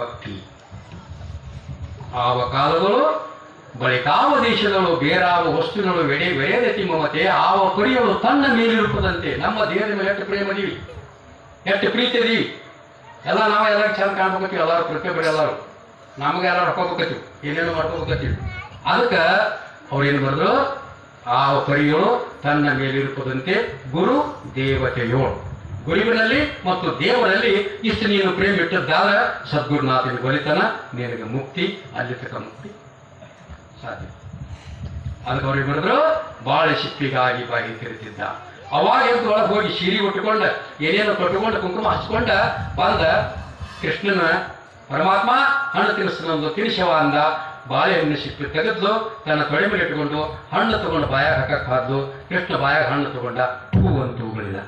ಭಕ್ತಿ. ಆವ ಕಾಲಗಳು ಬಳಿಕಾವ ದೇಶಗಳು ಬೇರಾವ ವಸ್ತುಗಳು, ವೆಡೆ ಬೆಳೆಯದತಿ ಮಮತೆ, ಆವ ಪುರಿಯಲು ತನ್ನ ಮೇಲಿರುತ್ತದಂತೆ. ನಮ್ಮ ದೇಹದ ಮೇಲೆ ಎಷ್ಟು ಪ್ರೇಮ ಅದೀವಿ ಎಷ್ಟು ಪ್ರೀತಿ ಅದೀವಿ ಎಲ್ಲ ನಾವು ಎಲ್ಲರೂ ಚಂದ ಕಾಣ್ಬೇಕತ್ತೀವಿ, ಎಲ್ಲರೂ ಪ್ರತಿಯೊಬ್ಬರು ಎಲ್ಲರೂ. ನಮಗೆ ಎಲ್ಲ ರೊಕ್ಕೋಬೇಕತ್ತೀವಿ ಏನೇನು ಮಾಡ್ಕೋಬೇಕತ್ತೀವಿ ಅದಕ್ಕೆ ಅವ್ರೇನು ಬರೆದ್ರು? ಆ ಪರಿಯಳು ತನ್ನ ಮೇಲಿರುತ್ತದಂತೆ ಗುರು ದೇವತೆಯೋಳು ಗುರುವಿನಲ್ಲಿ ಮತ್ತು ದೇವರಲ್ಲಿ ಇಷ್ಟು ನೀನು ಪ್ರೇಮ ಇಟ್ಟದ್ದಾದ್ರೆ ಸದ್ಗುರುನಾಥನ ಬಲಿತನ ನಿನಗೆ ಮುಕ್ತಿ ಅಲ್ಲಿ ತಕ್ಕ ಮುಕ್ತಿ ಸಾಧ್ಯ. ಅದಕ್ಕೆ ಅವ್ರಿಗೆ ಬರೆದ್ರು ಬಾಳ ಶಿಪ್ಪಿಗಾಗಿ ಬಾಗಿ ಕರಿತಿದ್ದ ಅವಾಗ ಎದ್ದು ಒಳಗೆ ಹೋಗಿ ಸೀರೆ ಉಟ್ಕೊಂಡ, ಏನೇನು ಕಟ್ಟುಕೊಂಡ ಕುಂಕುಮ ಹಚ್ಕೊಂಡ, ಬಂದ ಕೃಷ್ಣನ ಪರಮಾತ್ಮ, ಹಣ್ಣು ತಿನ್ನಿಸ್ತಾನಂದು ತಿನಿಸವ ಅಂದ. ಬಾಳೆಹಣ್ಣು ಶಿಪ್ಪಿ ತೆಗೆದ್ಲು, ತನ್ನ ತೊಳೆ ಮೇಲೆ ಇಟ್ಟುಕೊಂಡು ಹಣ್ಣು ತಗೊಂಡು ಬಾಯಾಗ ಹಾಕಕ್ಕೆ ಕೃಷ್ಣ ಬಾಯಾಗ ಹಣ್ಣು ತಗೊಂಡ ಅಂತ ಹೂಗಳಿಲ್ಲ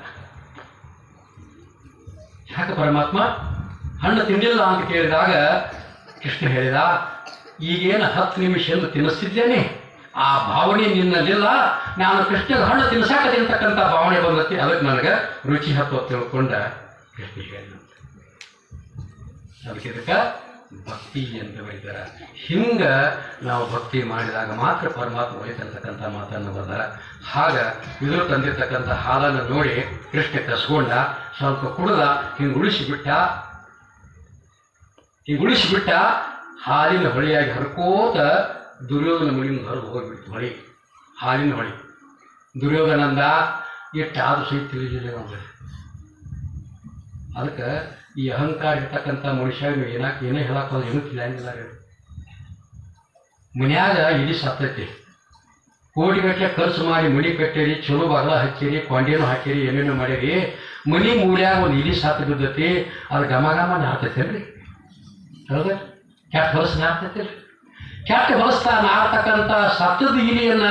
ಯಾಕೆ ಪರಮಾತ್ಮ? ಹಣ್ಣು ತಿನ್ನಿಲ್ಲ ಅಂತ ಕೇಳಿದಾಗ, ಕೃಷ್ಣ ಹೇಳಿದ, ಈಗೇನು ಹತ್ತು ನಿಮಿಷ ಎಂದು ತಿನ್ನಿಸ್ತಿದ್ದೇನೆ? ಆ ಭಾವನೆ ನಿನ್ನಲ್ಲಿಲ್ಲ. ನಾನು ಕೃಷ್ಣನ ಹಣ್ಣು ತಿನ್ಸಾಕ ತಿಂತಕ್ಕಂಥ ಭಾವನೆ ಬಂದತ್ತಿ ಅದಕ್ಕೆ ನನಗೆ ರುಚಿ ಹತ್ತು ತಿಳ್ಕೊಂಡ ಕೃಷ್ಣ ಹೇಳಿದಂತೆ. ಅದಕ್ಕೆ ಇದಕ್ಕೆ ಭಕ್ತಿ ಅಂತ ಬರೀತಾರೆ. ಹಿಂಗ ನಾವು ಭಕ್ತಿ ಮಾಡಿದಾಗ ಮಾತ್ರ ಪರಮಾತ್ಮ ಒಯ್ತಿರ್ತಕ್ಕಂಥ ಮಾತನ್ನು ಬಂದಾರ ಹಾಗ ಇದು ತಂದಿರ್ತಕ್ಕಂಥ ಹಾಲನ್ನು ನೋಡಿ ಕೃಷ್ಣ ಕಸ್ಕೊಂಡ ಸ್ವಲ್ಪ ಕುಡ್ದ ಹಿಂಗೆ ಉಳಿಸಿಬಿಟ್ಟ ಹಿಂಗೆ ಉಳಿಸಿಬಿಟ್ಟ ಹಾಲಿನ ಹೊಳೆಯಾಗಿ ಹರ್ಕೋತ ದುರ್ಯೋಧನ ಮುಳಿನ ಹೊರಗೆ ಹೋಗಿಬಿಟ್ಟು ಹೊಳಿ. ಹಾಲಿನ ಹೊಳಿ. ದುರ್ಯೋಧನಂದ ಎಷ್ಟಾದ್ರೂ ಸಹಿತ ತಿಳಿದಿಲ್ಲ ನಮಗೆ. ಅದಕ್ಕೆ ಈ ಅಹಂಕಾರ ಇರ್ತಕ್ಕಂಥ ಮನುಷ್ಯ ನೀವು ಏನಾಕ ಏನೇ ಹೇಳಕ್ ಹೋದ್ರೆ ಏನೂ ತಿಳಿಯಂಗಿಲ್ಲ ರೀ. ಮನ್ಯಾಗ ಇಡೀ ಸತ್ತೈತಿ ಕೋಟಿಗಟ್ಟಲೆ ಖರ್ಚು ಮಾಡಿ ಮನಿ ಕಟ್ಟಿರಿ, ಚಲೋ ಬಗಲ ಹಚ್ಚಿರಿ, ಕೊಂಡೇನು ಹಾಕಿರಿ, ಏನೇನು ಮಾಡಿರಿ ಮನಿ ಮೂಲ್ಯಾಗ ಒಂದು ಇಲಿ ಸತ್ತು ಬಿದ್ದತಿ, ಅದು ಘಮ ಘಮ ನಾರ್ತೈತೇನ್ರಿ? ಹೌದಾ ಕೆಟ್ಟ ಹೊಲಸು ನಾರ್ತೈತಿಲ್ರಿ ಕೆಟ್ಟ ಹೊಲಸ್ತ ನಾರ್ತಕ್ಕಂಥ ಸತ್ತದ ಇಲಿಯನ್ನ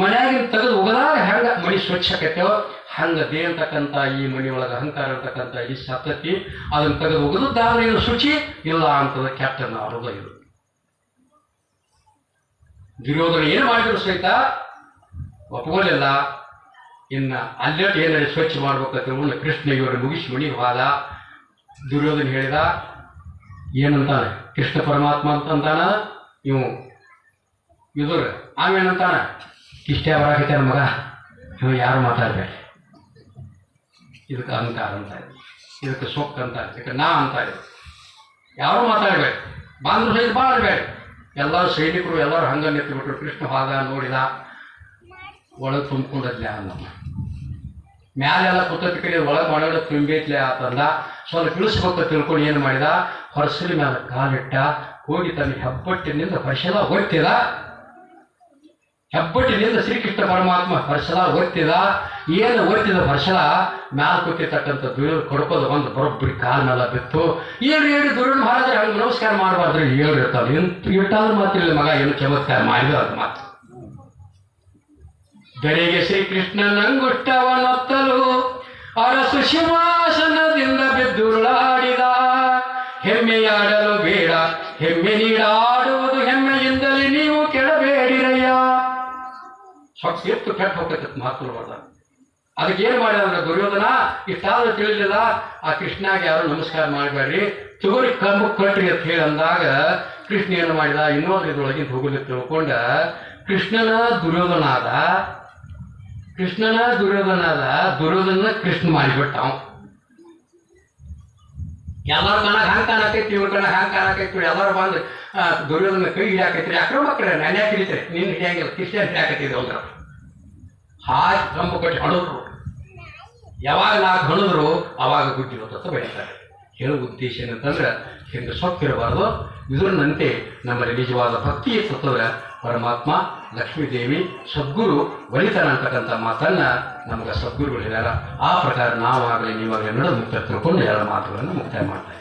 ಮನೆಯಾಗಿನ ತೆಗೆದು ಒಗದಾಗ ಹೆಂಗೆ ಮನಿ ಸ್ವಚ್ಛ ಕಟ್ಟೇವೋ ಹಂಗ ದೇ ಅಂತಕ್ಕಂಥ ಈ ಮನೆಯೊಳಗೆ ಅಹಂಕಾರ ಅಂತಕ್ಕಂಥ ಈ ಸತ್ತತಿ, ಅದನ್ನ ತೆಗೆದು ಒಗದಾದ್ರೆ ಇದು ಶುಚಿ, ಇಲ್ಲ ಅಂತದ ಕೆಟ್ಟನ್ನ ಆರೋದ ಇದು. ದುರ್ಯೋಧನ ಏನು ಮಾಡಿದ್ರು ಸಹಿತ? ಒಪ್ಕೊಳ್ಳಿಲ್ಲ ಇನ್ನ ಅಲ್ಲೇ ಏನಾದ್ರು ಸ್ವಚ್ಛ ಮಾಡ್ಬೇಕಂತ ಕೃಷ್ಣ ಇವರು ಮುಗಿಸಿ ಮಣಿ ಹೋದ. ದುರ್ಯೋಧನ ಹೇಳಿದ, ಏನಂತಾನೆ? ಕೃಷ್ಣ ಪರಮಾತ್ಮ ಅಂತಂತಾನ ಇವು. ಇದ್ರ ಆಮೇನಂತಾನ ಇಷ್ಟೇ ಬರಾಕೈತಾನ ಮಗ. ಇವ ಯಾರು ಮಾತಾಡ್ಬೇಡಿ ಇದಕ್ಕೆ ಅಹಂಕಾರ ಅಂತ. ಇದಕ್ಕೆ ಸೊಕ್ಕ ಅಂತ. ಇದಕ್ಕೆ ನಾ ಅಂತ ಇದೆ ಯಾರು ಮಾತಾಡ್ಬೇಡಿ ಬಾಂಧವ ಸಹಿತ ಬಾಳ್ಬೇಡಿ ಎಲ್ಲರೂ ಸೈನಿಕರು, ಎಲ್ಲರೂ ಹಂಗೆ ನಿಂತುಬಿಟ್ರು ಕೃಷ್ಣ ಭಾಗ ನೋಡಿದ, ಒಳಗೆ ತುಂಬ್ಕೊಂಡದ್ಲೆ ನಮ್ಮ. ಮ್ಯಾಲೆಲ್ಲ ಕುತ್ತದ ಕಡೆ ಒಳಗೆ ಒಳಗಡೆ ತುಂಬೈತ್ಲೆ ಆತಂದ. ಸ್ವಲ್ಪ ಇಳಿಸ್ಬೇಕು ತಿಳ್ಕೊಂಡು ಏನು ಮಾಡಿದ? ಹೊರಸಲಿ ಮೇಲೆ ಕಾಲಿಟ್ಟ. ಹೋಗಿ ತನ್ನ ಹೆಬ್ಬಟ್ಟಿನಿಂದ ಹೊರಸಲ ಹೊತ್ತಿದ. ಹೆಬ್ಬಟ್ಟಿನಿಂದ ಶ್ರೀಕೃಷ್ಣ ಪರಮಾತ್ಮ ಹೊರಸಲ ಹೊರ್ತಿದ ಏನು ಹೊರ್ತಿದ ಹೊರಸಲ? ಮ್ಯಾಲ ಕೊಟ್ಟಿರ್ತಕ್ಕಂಥ ದುರ್ಯೋಧನ ಕೊಡ್ಕೋದು ಒಂದು ಬರೋಬ್ಬರಿ ಕಾಲ ಬಿತ್ತು. ಏನು ಹೇಳಿ ದುರ್ಯೋಧನ ಮಹಾರಾಜ ಹಂಗೆ ನಮಸ್ಕಾರ ಮಾಡಬಾರ್ದ್ರೆ. ಹೇಳಿ ಇರ್ತಾವೆ ಎಂತ ಇಟ್ಟಾದ್ರೂ ಮಾತಿಲ್ಲ ಮಗ, ಏನು ಚಮತ್ಕಾರ ಮಾಡಿದ ಅದು ಮಾತು ಬೆಳಿಗ್ಗೆ ಶ್ರೀಕೃಷ್ಣನಂಗುಷ್ಟವನೊತ್ತಲು ಅರಸು ಶಿವಾಸನದಿಂದ ಬಿದ್ದುರುಳಾಡಿದ. ಹೆಮ್ಮೆಯಾಡಲು ಬೇಡ, ಹೆಮ್ಮೆ ನೀಡಾಡುವುದು ಹೆಮ್ಮೆಯಿಂದಲೇ ನೀವು ಕೆಳಬೇಡಿರಯ್ಯ. ಸ್ವಲ್ಪ ಎತ್ತು ಕೆಟ್ಟ ಹೋಗ್ತದೆ ಮಹಾತ್ಮರು ಬರ್ದ ಅದಕ್ಕೆ ಏನು ಮಾಡಿದ ಅಂದ್ರೆ ದುರ್ಯೋಧನ, ಇಷ್ಟಾದ್ರೂ ತಿಳಿಲಿಲ್ಲ. ಆ ಕೃಷ್ಣಾಗೆ ಯಾರು ನಮಸ್ಕಾರ ಮಾಡಬೇಡ್ರಿ ತಗೋರಿ ಕಂಬ ಕೊಟ್ರಿ ಅಂತ ಹೇಳಿ ಅಂದಾಗ ಕೃಷ್ಣ ಏನು ಮಾಡಿದ, ಇನ್ನೊಂದು ಇದ್ರೊಳಗಿಂದ ಹೋಗಲಿ ತಿಳ್ಕೊಂಡ, ಕೃಷ್ಣನ ದುರ್ಯೋಧನ ಆದ. ಕೃಷ್ಣನ ದುರ್ಯೋಧನ ಆದ ದುರ್ಯೋಧನ ಕೃಷ್ಣ ಮಾಡಿಬಿಟ್ಟ ಅವ ಎಲ್ಲರ ಕಣಕ್ ಹಂಗೆ ಕಾಣಕೈತಿ ಇವ್ರ ಕಣಕ್ ಹಂಗೆ ಕಾಣಕೈತಿ ಎಲ್ಲರೂ ಬಂದು ದುರ್ಯೋಧನ ಕೈ ಹಿಡಿಯಾಕೈತ್ರಿ. ಅಕ್ರಮಕ್ರೆ ನಾನು ಯಾಕೆ ಹಿಡಿತಾರೆ? ನಿನ್ನ ಹಿಡಿಯಂಗಿಲ್ಲ ಕೃಷ್ಣ ಹಿಡಿಯಾಕೈತಿ ಅವ್ರ ಹಾಗೆ ಕಂಬ ಕಟ್ಟಿ ಹಣದ್ರು. ಯಾವಾಗ ನಾಲ್ಕು ಹಣದ್ರು, ಅವಾಗ ಗುಡ್ಡಿ ಅಂತ ಬೆಳೀತಾರೆ. ಹೇಳೋ ಉದ್ದೇಶ ಏನಂತಂದ್ರೆ ಹಿಂಗೆ ಸೊಕ್ಕಿರಬಾರ್ದು. ಇದರನ್ನಂತೆ ನಮ್ಮಲ್ಲಿ ನಿಜವಾದ ಭಕ್ತಿಯ ತತ್ವದ ಪರಮಾತ್ಮ, ಲಕ್ಷ್ಮೀದೇವಿ, ಸದ್ಗುರು ಒಲಿತಾನ ಅಂತಕ್ಕಂಥ ಮಾತನ್ನ ನಮಗೆ ಸದ್ಗುರುಗಳು ಹೇಳ್ಯಾರ. ಆ ಪ್ರಕಾರ ನಾವಾಗಲಿ ನೀವಾಗಲಿ ನಡೆದು ಮುಕ್ತ ತಿಳ್ಕೊಂಡು ಎರಡು ಮಾತುಗಳನ್ನು ಮುಕ್ತಾಯ ಮಾಡ್ತಾ ಇದ್ದೀವಿ.